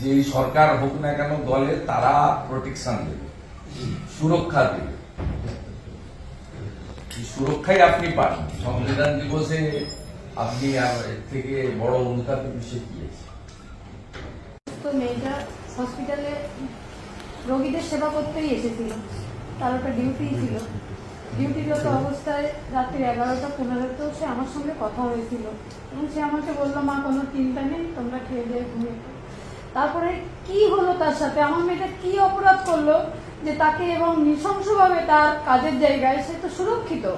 যে সরকার হোক না কেন দলে তারা প্রোটেকশন দেবে, সুরক্ষা দেবে। সুরক্ষাই আপনি পান। সংবিধান দিবসে আপনি থেকে বড় অনুতাপের বিষয় কি তো মেয়েটা হসপিটালে রোগীদের সেবা করতেই এসেছিল। তার একটা ডিউটি ছিল। ডিউটিরত অবস্থায় রাত্রি এগারোটা পনেরোতেও সে আমার সঙ্গে কথা হয়েছিল। এবং সে আমাকে বলল, মা, কোনো চিন্তা নেই, তোমরা খেয়ে দিয়ে ঘুমিয়ে পড়ো।" তারপরে কি হলো তার সাথে? আমার মেয়েটা কি অপরাধ করল যে তাকে এবং নৃশংসভাবে তার কাজের জায়গায় সে তো সুরক্ষিত।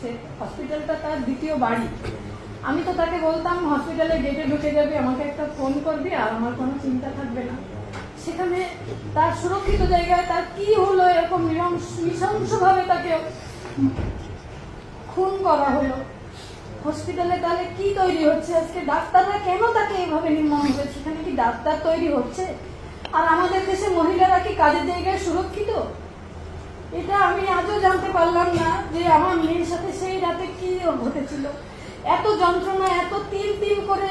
সে হসপিটালটা তার দ্বিতীয় বাড়ি। আমি তো তাকে বলতাম হসপিটালে গেটে ঢুকে যাবি, আমাকে একটা ফোন করবি, আর আমার কোনো চিন্তা থাকবে না। সেখানে তার সুরক্ষিত জায়গায় তার কি হলো, এরকম নৃশংস- নৃশংসভাবে তাকে খুন করা হলো। হসপিটালে তাহলে কি তৈরি হচ্ছে? আজকে ডাক্তাররা কেন তাকে এইভাবে নির্মম হবে সেখানে কি ডাক্তার তৈরি হচ্ছে? আর আমাদের দেশে মহিলারা কি কাজের জায়গায় সুরক্ষিত? এটা আমি আজও জানতে পারলাম না যে আমার মেয়ের সাথে সেই রাতে কি ঘটেছিল। এত যন্ত্রণা, এত তিল তিল করে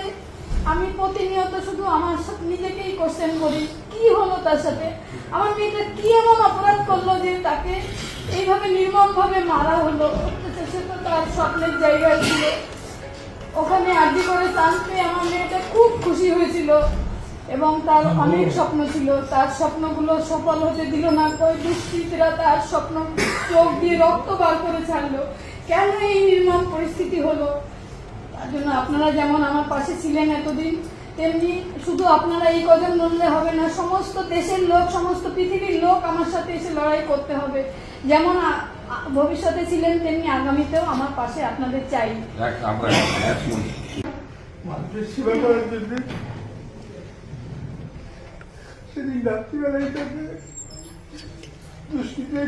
আমি প্রতিনিয়ত শুধু আমার সাথে নিজেকেই কোশ্চেন করি, কি হলো তার সাথে? আমার মেয়েটা কি এমন অপরাধ করল যে তাকে এইভাবে নির্মম ভাবে মারা হলো? সে তো তার স্বপ্নের জায়গায় ছিল। ওখানে আর্জি করে টানতে আমার মেয়েটা খুব খুশি হয়েছিল এবং তার অনেক স্বপ্ন ছিল। তার স্বপ্নগুলো সফল হতে দিল না। কই দুষ্কৃতীরা তার স্বপ্ন চোখ দিয়ে রক্ত বার করে ছাড়লো। কেন এই নির্মাণ পরিস্থিতি হলো? তার জন্য আপনারা যেমন আমার পাশে ছিলেন এতদিন তেমনি শুধু আপনারা এই কজন লড়লে হবে না সমস্ত দেশের লোক সমস্ত পৃথিবীর লোক আমার সাথে এসে লড়াই করতে হবে। যেমন ভবিষ্যতে ছিলেন তেমনি আগামীতেও আমার পাশে আপনাদের চাই। সেদিন রাত্রিবেলায় তাকে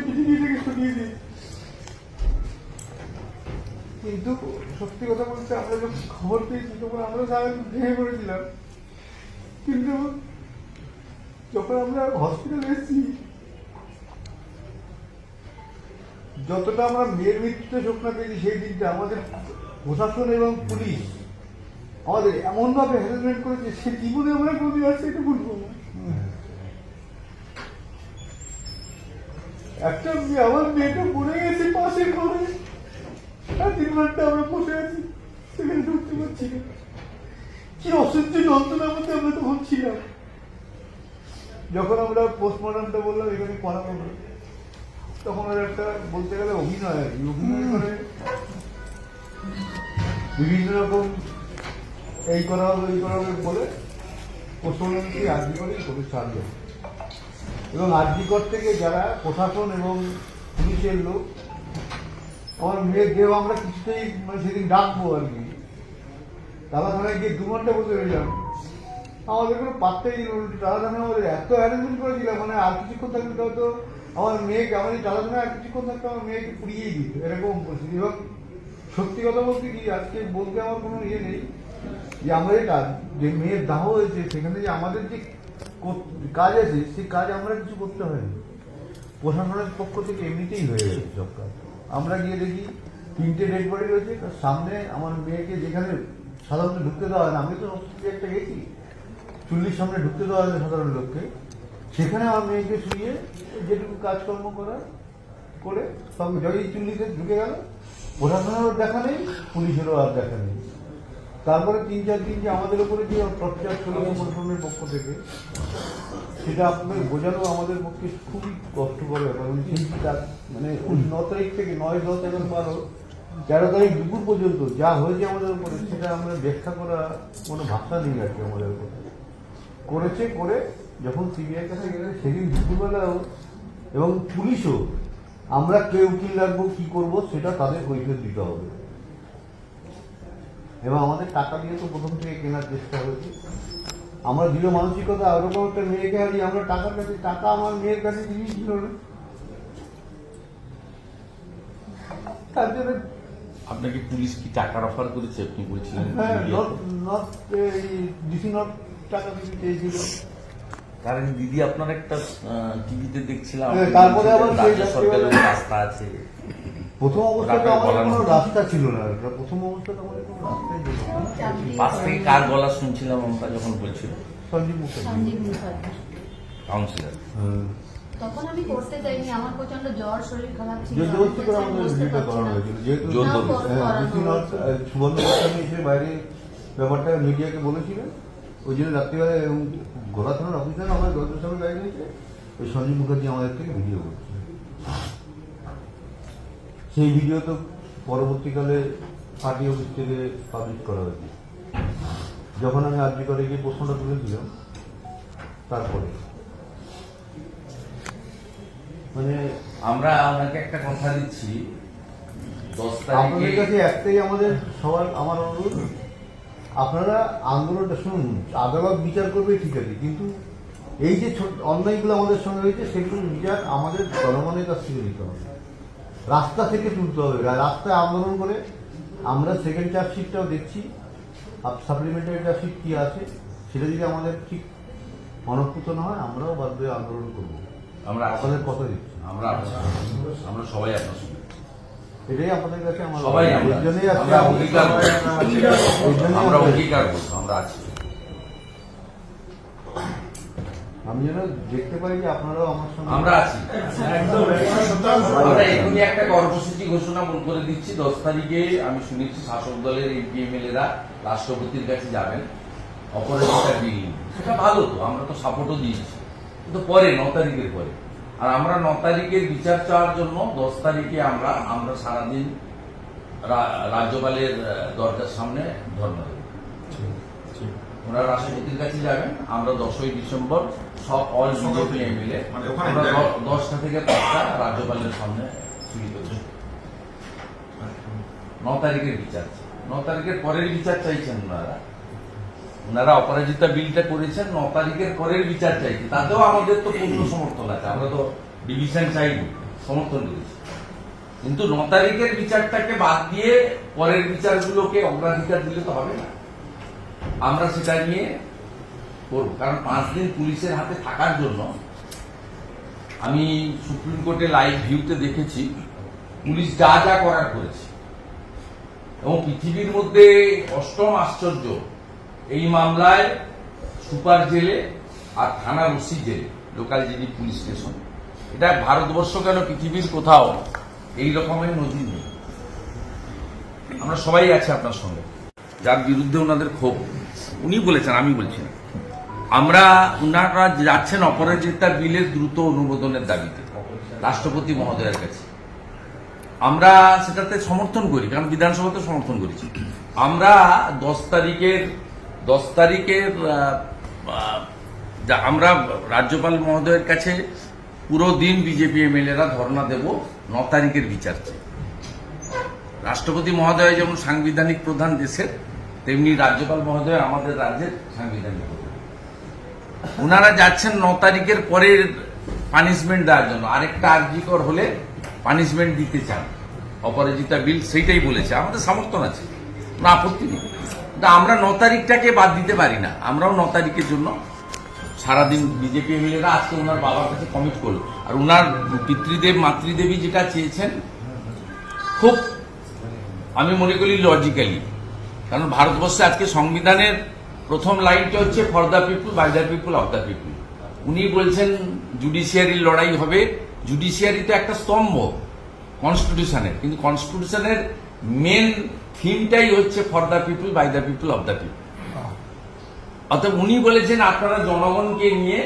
পৃথিবী থেকে সরিয়ে দিই কিন্তু সত্যি কথা বলতে আমরা যখন খবর পেয়েছি, তখন আমরা সারা ভেঙে পড়েছিলাম। কিন্তু যখন আমরা হসপিটালে এসেছি, যতটা আমরা মেয়ের মৃত্যুতে স্বপ্ন পেয়েছি, সেই দিনটা আমাদের প্রশাসন এবং পুলিশ আমাদের এমন ভাবে হ্যারাসমেন্ট করেছে, সে জীবনে আমরা কোনদিন আর সেটা বলব একটা আমার মেয়েটা পড়ে গেছে পাশে ঘরে। তিন আমরা আছি সেখানে পারছি কি আমরা যখন আমরা পোস্টমর্টমটা বললাম এখানে করাবো তখন ওর একটা বলতে গেলে অভিনয় আর কি অভিনয় করে বিভিন্ন রকম এই করা হবে এই করা হবে বলে পশ্চিমবঙ্গকে আর্জি করে করে ছাড়বে এবং আর্জিকর থেকে যারা প্রশাসন এবং পুলিশের লোক আমার মেয়ের দেহ আমরা কিছুতেই মানে সেদিন ডাকবো আর কি। তালাখানায় গিয়ে দু ঘণ্টা বসে রইলাম আমাদের কোনো পাত্তাই দিল উল্টে। তালাখানা আমাদের এত অ্যারেঞ্জমেন্ট করেছিলাম মানে আর কিছুক্ষণ থাকলে হয়তো আমার মেয়েকে এই তালাখানা আর কিছুক্ষণ থাকতে আমার মেয়েকে পুড়িয়েই দিত এরকম পরিস্থিতি। এবং সত্যি কথা বলতে কি, আজকে বলতে আমার কোনো ইয়ে নেই যে আমাদের কাজ, যে মেয়ের দাহ হয়েছে, সেখানে যে আমাদের যে কাজ আছে, সেই কাজ আমরা কিছু করতে হয়নি প্রশাসনের পক্ষ থেকে এমনিতেই হয়ে গেছে সব কাজ। আমরা গিয়ে দেখি তিনটে ডেড বডি রয়েছে সামনে আমার মেয়েকে যেখানে সাধারণত ঢুকতে দেওয়া হয় না আমি তো হসপিটালে একটা গেছি চুল্লির সামনে ঢুকতে দেওয়া হয় না সাধারণ লোককে সেখানে আমার মেয়েকে শুয়ে যেটুকু কাজকর্ম করার করে সব জয়ী চুল্লিতে ঢুকে গেল। প্রশাসনেরও দেখা নেই পুলিশেরও আর দেখা নেই। তারপরে তিন চার দিন যে আমাদের উপরে যে টর্চার ছিল প্রশাসনের পক্ষ থেকে সেটা আপনাদের বোঝানো আমাদের পক্ষে খুবই কষ্টকর ব্যাপার। তার মানে ন তারিখ থেকে নয় দশ এগারো বারো তেরো তারিখ দুপুর পর্যন্ত যা হয়েছে আমাদের উপরে, সেটা আমরা ব্যাখ্যা করা কোনো ভাষা নেই আর কি আমাদের উপরে। করেছে করে যখন সিবিআই কাছে গেলে সেদিন দুপুরবেলাও এবং পুলিশও, আমরা কে উকিল রাখব, কি করব, সেটা তাদের কৈফিয়ত দিতে হবে। এবং আমাদের টাকা দিয়ে তো প্রথম থেকে কেনার চেষ্টা হয়েছে। আমরা দৃঢ় মানসিকতা ওরকম একটা মেয়েকে হারিয়ে আমরা টাকার কাছে টাকা আমার মেয়ের কাছে জিনিস ছিল না। তার জন্য আপনাকে পুলিশ কি টাকার অফার করেছে? আপনি বলছিলেন হ্যাঁ টাকা চেয়েছিল। কারণ দিদি আপনার একটা টিভিতে দেখছিলাম। হ্যাঁ, তারপরে আবার রাজ্য সরকারের রাস্তা আছে। প্রথম অবস্থাতে আমাদের কোনো রাস্তা ছিল না। প্রথম অবস্থাতে আমাদের কোনো রাস্তাই ছিল না। পাশ থেকে কার গলা শুনছিলাম আমরা যখন বলছিল? সঞ্জীব মুখার্জি। কাউন্সিলর। হ্যাঁ। তখন আমি করতে চাইনি আমার প্রচণ্ড জ্বর শরীর খারাপ ছিল জোর করে আমাদের বসতে করানো হয়েছিল। যেহেতু হ্যাঁ, গোস্বামী এসে বাইরে ব্যাপারটা মিডিয়াকে বলেছিলেন। ওই জন্য রাত্রিবেলা এবং গোলা থানার অফিসার আমার দরজার সামনে ওই সঞ্জীব মুখার্জি আমাদের থেকে ভিডিও করছে। সেই ভিডিও তো পরবর্তীকালে পার্টি অফিস থেকে পাবলিশ করা হয়েছে। যখন আমি আর্জি করে গিয়ে প্রশ্নটা তুলেছিলাম তারপরে। মানে আমরা আপনাকে একটা কথা দিচ্ছি দশ কাছে একটাই আমাদের সবার আমার অনুরোধ আপনারা আন্দোলনটা শুনুন আদালত বিচার করবে ঠিক আছে কিন্তু এই যে অন্যায়গুলো আমাদের সঙ্গে হয়েছে সেগুলোর বিচার আমাদের জনগণের কাছ থেকে নিতে হবে। রাস্তা থেকে তুলতে হবে। রাস্তায় আন্দোলন করে আমরা সেকেন্ড চার্জশিটটাও দেখছি। সাপ্লিমেন্টারি চার্জশিট কি আছে সেটা যদি আমাদের ঠিক মনঃপুত না হয় আমরাও বাধ্য হয়ে আন্দোলন করব। আমরা। আপনাদের কথা দিচ্ছি। আমরা আমরা সবাই আপনার সঙ্গে এটাই আপনাদের কাছে আমার সবাই আমরা অঙ্গীকার আমরা অঙ্গীকার আমরা আছি। আমি যেন দেখতে পাই যে আপনারাও আমার সঙ্গে আমরা আছি। আমরা এখনই একটা কর্মসূচি ঘোষণা করে দিচ্ছি। দশ তারিখে আমি শুনেছি শাসক দলের এমপি এমএলএরা রাষ্ট্রপতির কাছে যাবেন। অপরাজিতা বিল সেটা ভালো তো আমরা তো সাপোর্টও দিয়েছি। কিন্তু পরে ন তারিখের পরে। আর আমরা ন তারিখের বিচার চাওয়ার জন্য দশ তারিখে আমরা আমরা সারাদিন রা- রাজ্যপালের দরজার সামনে ধর্ণা দেব। ওনারা রাষ্ট্রপতির কাছে যাবেন। আমরা দশই ডিসেম্বর সব অল বিজেপি এমএলএ মানে দশটা থেকে পাঁচটা রাজ্যপালের সামনে চুরি করছি। ন তারিখের বিচার ন তারিখের পরের বিচার চাইছেন ওনারা। ওনারা অপরাজিতা বিলটা করেছেন ন তারিখের পরের বিচার চাইছে। তাতেও আমাদের তো পূর্ণ সমর্থন আছে। আমরা তো ডিভিশন চাইনি সমর্থন করেছি। কিন্তু ন তারিখের বিচারটাকে বাদ দিয়ে পরের বিচারগুলোকে অগ্রাধিকার দিলে তো হবে না। আমরা সেটা নিয়ে করব কারণ পাঁচ দিন পুলিশের হাতে থাকার জন্য আমি সুপ্রিম কোর্টে লাইভ ভিউতে দেখেছি, পুলিশ যা যা করার করেছে। এবং পৃথিবীর মধ্যে অষ্টম আশ্চর্য, এই মামলায় সুপার জেলে আর থানার ওসি জেলে লোকাল জিডি পুলিশ স্টেশন এটা ভারতবর্ষ কেন পৃথিবীর কোথাও এই রকমের নদী নেই? আমরা সবাই আছি আপনার সঙ্গে। যার বিরুদ্ধে ওনাদের ক্ষোভ। উনি বলেছেন, আমি বলছি না। আমরা ওনারা যাচ্ছেন অপরাজিতা বিলের দ্রুত অনুমোদনের দাবিতে, রাষ্ট্রপতি মহোদয়ের কাছে। আমরা সেটাতে সমর্থন করি, কারণ বিধানসভাতে সমর্থন করেছি। আমরা দশ তারিখের দশ তারিখের আমরা রাজ্যপাল মহোদয়ের কাছে পুরো দিন বিজেপি এমএলএরা ধর্ণা দেব ন তারিখের বিচার চাই রাষ্ট্রপতি মহোদয় যেমন সাংবিধানিক প্রধান দেশের, তেমনি রাজ্যপাল মহোদয় আমাদের রাজ্যের সাংবিধানিক ওনারা যাচ্ছেন ন তারিখের পরের পানিশমেন্ট দেওয়ার জন্য। আরেকটা আর্জিকর হলে পানিশমেন্ট দিতে চান। অপরাজিতা বিল সেইটাই বলেছে। আমাদের সমর্থন আছে। না আপত্তি নেই। কিন্তু আমরা ন তারিখটাকে বাদ দিতে পারি না। আমরাও ন তারিখের জন্য সারাদিন বিজেপি এমএলএরা আজকে ওনার বাবার কাছে কমিট করল। আর ওনার পিতৃদেব, মাতৃদেবী যেটা চেয়েছেন, খুব আমি মনে করি লজিক্যালি কারণ ভারতবর্ষে আজকে সংবিধানের প্রথম লাইনটা হচ্ছে for the people by the people of the people উনি বলছেন জুডিশিয়ারির লড়াই হবে। জুডিশিয়ারি তো একটা স্তম্ভ কনস্টিটিউশনের কিন্তু কনস্টিটিউশনের মেন থিমটাই হচ্ছে for the people by the people of the people অর্থাৎ উনি বলেছেন, আপনারা জনগণকে নিয়ে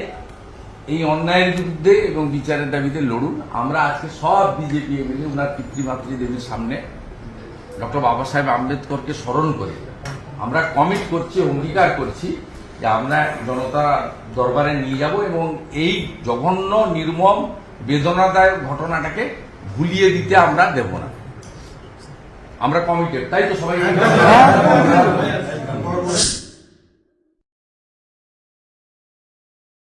এই অন্যায়ের বিরুদ্ধে এবং বিচারের দাবিতে লড়ুন। আমরা আজকে সব বিজেপি এমএলএ ওনার পিতৃমাতৃ দেবীর সামনে ডক্টর বাবা সাহেব আম্বেদকরকে স্মরণ করে। আমরা কমিট করছি, অঙ্গীকার করছি যে আমরা জনতা দরবারে নিয়ে যাব এবং এই জঘন্য, নির্মম, বেদনাদায়ক ঘটনাটাকে ভুলিয়ে দিতে আমরা দেব না। আমরা কমিটেড তাই তো সবাই?